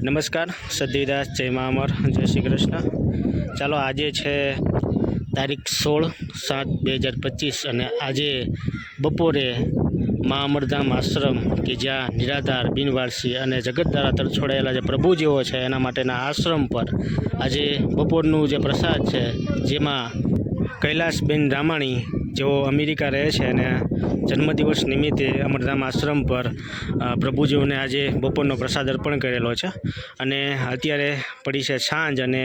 નમસ્કાર સદ્યદાસ જય મા અમર, જય શ્રી કૃષ્ણ. ચાલો, આજે છે તારીખ સોળ સાત બે હજાર પચીસ અને આજે બપોરે મા અમરધામ આશ્રમ કે જ્યાં નિરાધાર, બિનવારસી અને જગતધારા તરફ છોડાયેલા જે જેવો છે, એના માટેના આશ્રમ પર આજે બપોરનું જે પ્રસાદ છે, જેમાં કૈલાસબેન રામાણી જેઓ અમેરિકા રહે છે અને જન્મદિવસ નિમિત્તે અમરધામ આશ્રમ પર પ્રભુજીઓને આજે બપોરનો પ્રસાદ અર્પણ કરેલો છે. અને અત્યારે પડી છે સાંજ અને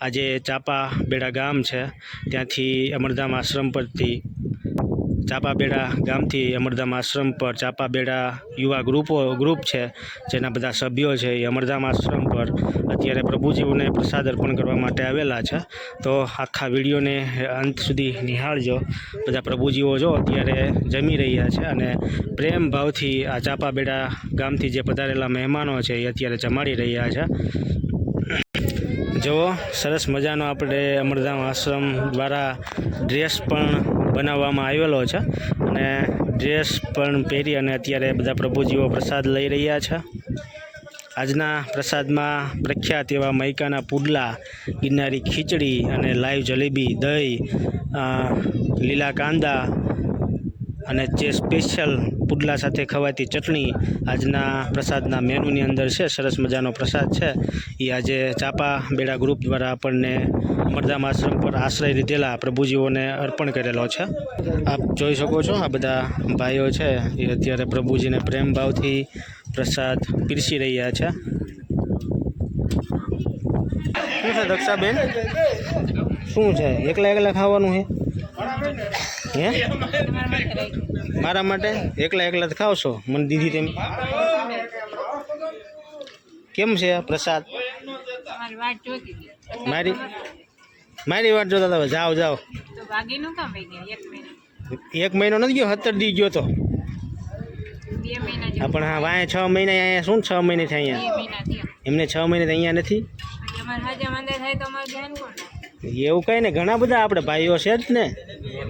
આજે ચાપા બેડા ગામ છે. ત્યાંથી અમરધામ આશ્રમ પરથી ચાપાબેડા ગામથી અમરધામ આશ્રમ પર ચાપાબેડા યુવા ગ્રુપો, ગ્રુપ છે, જેના બધા સભ્યો છે એ અમરધામ આશ્રમ પર અત્યારે પ્રભુજીઓને પ્રસાદ અર્પણ કરવા માટે આવેલા છે. તો આખા વિડીયોને અંત સુધી નિહાળજો. બધા પ્રભુજીઓ જો અત્યારે જમી રહ્યા છે અને પ્રેમ ભાવથી આ ચાપાબેડા ગામથી જે પધારેલા મહેમાનો છે એ અત્યારે જમાડી રહ્યા છે. જુઓ, સરસ મજાનો આપણે અમરધામ આશ્રમ દ્વારા ડ્રેસ પણ બનાવવામાં આવેલો છે. અને ડ્રેસ પણ પહેરી અને અત્યારે બધા પ્રભુજીઓ પ્રસાદ લઈ રહ્યા છે. આજના પ્રસાદમાં પ્રખ્યાત એવા મૈકાના પુડલા, ગિરનારી ખીચડી અને લાઈવ જલેબી, દહીં લીલા કાંદા અને જે સ્પેશિયલ પુડલા સાથે ખવાતી ચટણી આજના પ્રસાદના મેનુની અંદર છે, સરસ મજાનો પ્રસાદ છે. એ આજે ચાપા બેડા ગ્રુપ દ્વારા આપણને અમરધામ આશ્રમ પર આશ્રય લીધેલા પ્રભુજીઓને અર્પણ કરેલો છે. આપ જોઈ શકો છો, આ બધા ભાઈઓ છે, એ અત્યારે પ્રભુજીને પ્રેમભાવથી પ્રસાદ પીરસી રહ્યા છે. શું છે દક્ષાબેન? શું છે? એકલા એકલા ખાવાનું છે? હે? મારા માટે એકલા એકલા જ ખાવશો મને દીધી તેમ. કેમ છે પ્રસાદ? મારી? મારી વાત જોતા તમે જાઓ જાઓ. એક મહિનો. નથી ગયો સત્તર દી ગયો તો. પણ હા વાંય છ મહિના અહીંયા શું છ મહિને થાય અહીંયા? એમને છ મહિને અહીંયા નથી? એવું કઈ ને ઘણા બધા આપણે ભાઈઓ છે જ ને.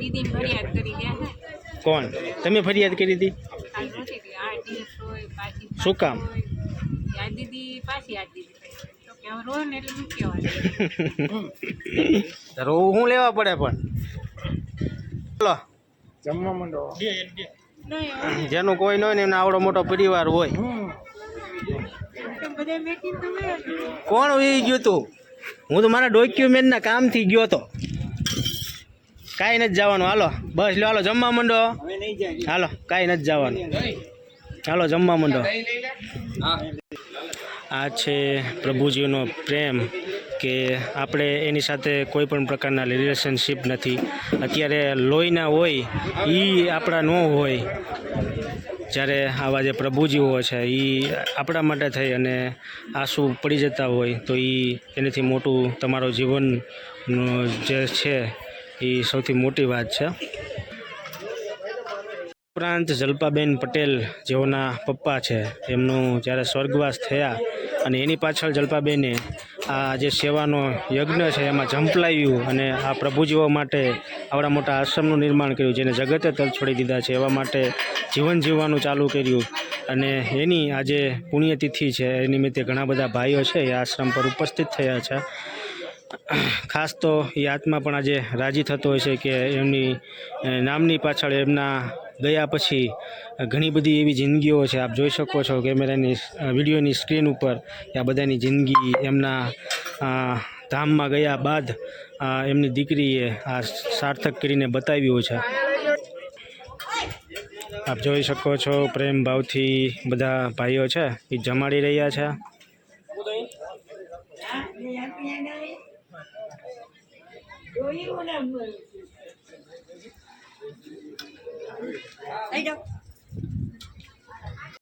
દીદીને ફરિયાદ કરી ગયા છે કોણ? તમે ફરિયાદ કરી હતી? શું કામ? દીદી પાછી આ દીદી. રોવું લેવા પડે પણ? ચલો નહીં, જેનું કોઈ ન હોય ને એનો આવડો મોટો પરિવાર હોય. કોણ ઉઈ ગયું તું? હું તો મારા ડોક્યુમેન્ટના કામથી ગયો તો. કાંઈ નથી જવાનું. હાલો બસ લો હાલો જમવા માંડો. હાલો કાંઈ નથી જવાનું. હાલો જમવા માંડો. આ છે પ્રભુજીનો પ્રેમ કે આપણે એની સાથે કોઈ પણ પ્રકારના રિલેશનશીપ નથી. અત્યારે લોહીના હોય એ આપણા ન હોય. જ્યારે આવા જે પ્રભુજીઓ છે એ આપણા માટે થઈ અને આંસુ પડી જતા હોય તો એ એનાથી મોટું તમારું જીવન જે છે એ સૌથી મોટી વાત છે. ઉપરાંત જલ્પાબેન પટેલ જેઓના પપ્પા છે, એમનું જ્યારે સ્વર્ગવાસ થયા અને એની પાછળ જલ્પાબેને આ જે સેવાનો યજ્ઞ છે, એમાં ઝંપલાવ્યું અને આ પ્રભુજીઓ માટે આવડા મોટા આશ્રમનું નિર્માણ કર્યું, જેને જગતે તલ છોડી દીધા છે. એવા માટે જીવન જીવવાનું ચાલુ કર્યું અને એની આજે પુણ્યતિથિ છે. એ નિમિત્તે ઘણા બધા ભાઈઓ છે, એ આશ્રમ પર ઉપસ્થિત થયા છે. ખાસ તો એ આત્મા પણ આજે રાજી થતો હોય છે કે એમની નામની પાછળ એમના ગયા પછી ઘણી બધી એવી જિંદગીઓ છે. આપ જોઈ શકો છો કેમેરાની વિડીયોની સ્ક્રીન ઉપર આ બધાની જિંદગી એમના ધામમાં ગયા બાદ એમની દીકરીએ આ સાર્થક કરીને બતાવ્યું છે. આપ જોઈ શકો છો પ્રેમ ભાવથી બધા ભાઈઓ છે, એ જમાડી રહ્યા છે.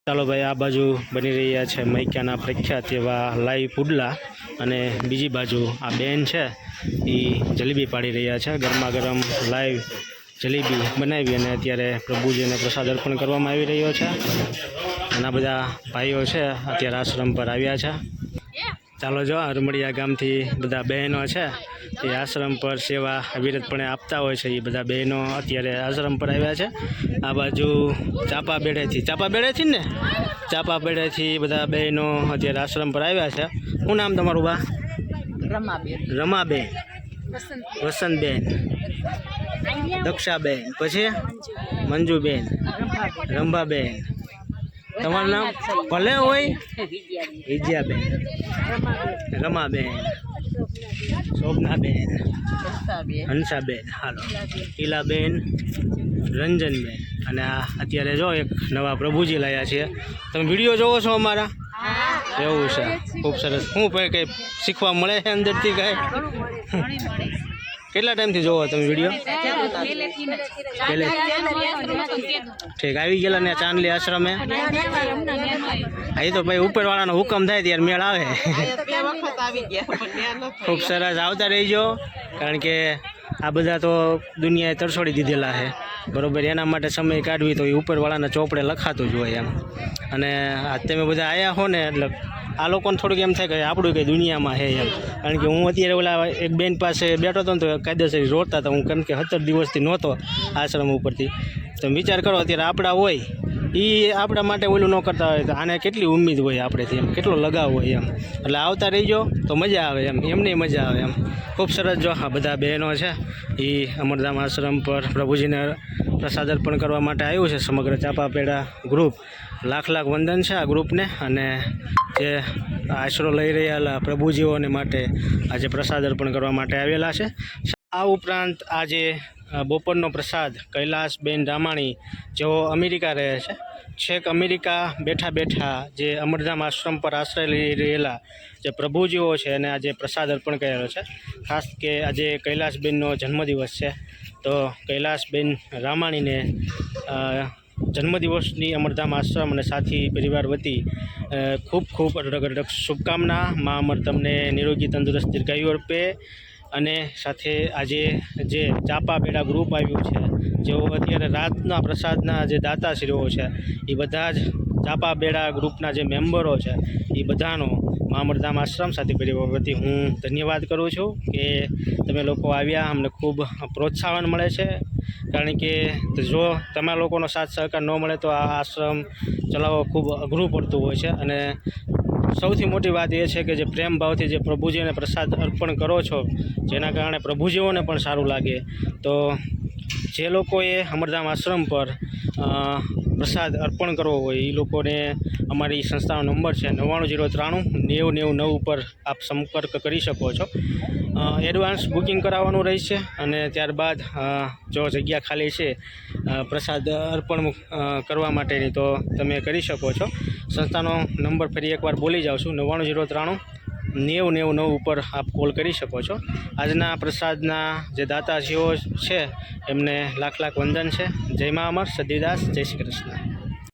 ચાલો ભાઈ, આ બાજુ બની રહ્યા છે મૈક્યાના પ્રખ્યાત એવા લાઈવ પુડલા અને બીજી બાજુ આ બેન છે એ જલેબી પાડી રહ્યા છે. ગરમા ગરમ લાઈવ જલેબી બનાવી અને અત્યારે પ્રભુજીને પ્રસાદ અર્પણ કરવામાં આવી રહ્યો છે. ઘણા બધા ભાઈઓ છે, અત્યારે આશ્રમ પર આવ્યા છે. ચાલો જો અરમડિયા ગામથી બધા બહેનો છે એ આશ્રમ પર સેવા અવિરતપણે આપતા હોય છે. એ બધા બહેનો અત્યારે આશ્રમ પર આવ્યા છે. આ બાજુ ચાપા બેડેથી ચાપા બેડેથી ને? ચાપાપેડેથી બધા બહેનો અત્યારે આશ્રમ પર આવ્યા છે. શું નામ તમારું બા? રમાબેન. રમાબેન. વસંતબેન. દક્ષાબેન. પછી? મંજુબેન. રંભાબેન. તમારું નામ? ભલે હોય. વિજયાબેન રમાબેન. શોભનાબેન. હંસાબેન. હાલો. ઈલાબેન. રંજનબેન. અને આ અત્યારે જો એક નવા પ્રભુજી લાયા છે. તમે વીડિયો જોવો છો અમારા? એવું છે. ખૂબ સરસ. શું કંઈ કંઈ શીખવા મળે છે અંદરથી કાંઈ? કેટલા ટાઈમથી જોવો તમે વીડિયો ઠીક, આવી ગયેલા ને ચાંદલી આશ્રમે. એ તો ભાઈ ઉપરવાળાનો હુકમ થાય ત્યારે મેળ આવે. ખૂબ સરસ, આવતા રહીજો, કારણ કે આ બધા તો દુનિયાએ તરસોડી દીધેલા છે. બરોબર, એના માટે સમય કાઢવી તો એ ઉપરવાળાના ચોપડે લખાતું જ હોય એમ. અને આ તમે બધા આવ્યા હો ને, એટલે આ લોકોને થોડુંક એમ થાય કે આપણું કંઈ દુનિયામાં છે એમ. કારણ કે હું અત્યારે ઓલા એક બેન પાસે બેઠો હતો ને તો કાયદેસર રોડતા હતા. હું કેમ કે સત્તર દિવસથી નહોતો આશ્રમ ઉપરથી. તો વિચાર કરો, અત્યારે આપણા હોય એ આપણા માટે ઓલું ન કરતા હોય તો આને કેટલી ઉમ્મીદ હોય આપણેથી એમ? કેટલો લગાવ હોય એમ? એટલે આવતા રહીજો તો મજા આવે એમ. એમને મજા આવે એમ. ખૂબ સરસ જો હા, બધા બહેનો છે. એ અમરધામ આશ્રમ પર પ્રભુજીને પ્રસાદ અર્પણ કરવા માટે આવ્યું છે સમગ્ર ચાપાપેડા ગ્રુપ લાખ લાખ વંદન છે આ ગ્રુપને અને જે આશરો લઈ રહેલા પ્રભુજીઓને માટે આજે પ્રસાદ અર્પણ કરવા માટે આવેલા છે. આ ઉપરાંત આજે બપોરનો પ્રસાદ કૈલાસબેન રામાણી જેઓ અમેરિકા રહે છે. છેક અમેરિકા બેઠા બેઠા જે અમરધામ આશ્રમ પર આશ્રય લઈ રહેલા જે પ્રભુજીઓ છે એને આજે પ્રસાદ અર્પણ કરેલો છે. ખાસ કે આજે કૈલાસબેનનો જન્મદિવસ છે. તો કૈલાસબેન રામાણીને જન્મદિવસની અમરધામ આશ્રમ અને સાથી પરિવાર વતી ખૂબ ખૂબ અઢળક અઢળક શુભકામના. મા અમર તમને નિરોગી તંદુરસ્ત દીર્ઘાયુ અર્પે અને સાથે આજે જે ચાપા બેડા ગ્રુપ આવ્યું છે, જેઓ અત્યારે રાતના પ્રસાદના જે દાતાશ્રીઓ છે, એ બધા જ ચાપા બેડા ગ્રુપના જે મેમ્બરો છે, એ બધાનો મામરધામ આશ્રમ સાથે પરિવાર વતી હું ધન્યવાદ કરું છું કે તમે લોકો આવ્યા, અમને ખૂબ પ્રોત્સાહન મળે છે. કારણ કે જો તમારા લોકોનો સાથ સહકાર ન મળે તો આ આશ્રમ ચલાવવો ખૂબ અઘરું પડતું હોય છે. અને સૌથી મોટી વાત એ છે કે જે પ્રેમ ભાવથી જે પ્રભુજીને પ્રસાદ અર્પણ કરો છો, જેના કારણે પ્રભુજીઓને પણ સારું લાગે. તો જે લોકોએ અમરધામ આશ્રમ પર પ્રસાદ અર્પણ કરવો હોય એ લોકોને અમારી સંસ્થાનો નંબર છે નવ્વાણું જીરો ત્રાણું નેવું નેવું નવ ઉપર આપ સંપર્ક કરી શકો છો. એડવાન્સ બુકિંગ કરાવવાનું રહેશે અને ત્યારબાદ જો જગ્યા ખાલી છે પ્રસાદ અર્પણ કરવા માટેની તો તમે કરી શકો છો. સંસ્થાનો નંબર ફરી એકવાર બોલી જાઉં છું નવ્વાણું જીરો ત્રાણું નેવું નેવું નવ ઉપર આપ કોલ કરી શકો છો. આજના પ્રસાદના જે દાતાજીઓ છે, એમને લાખ લાખ વંદન છે. જય મા અમર સદીદાસ જય શ્રી કૃષ્ણ.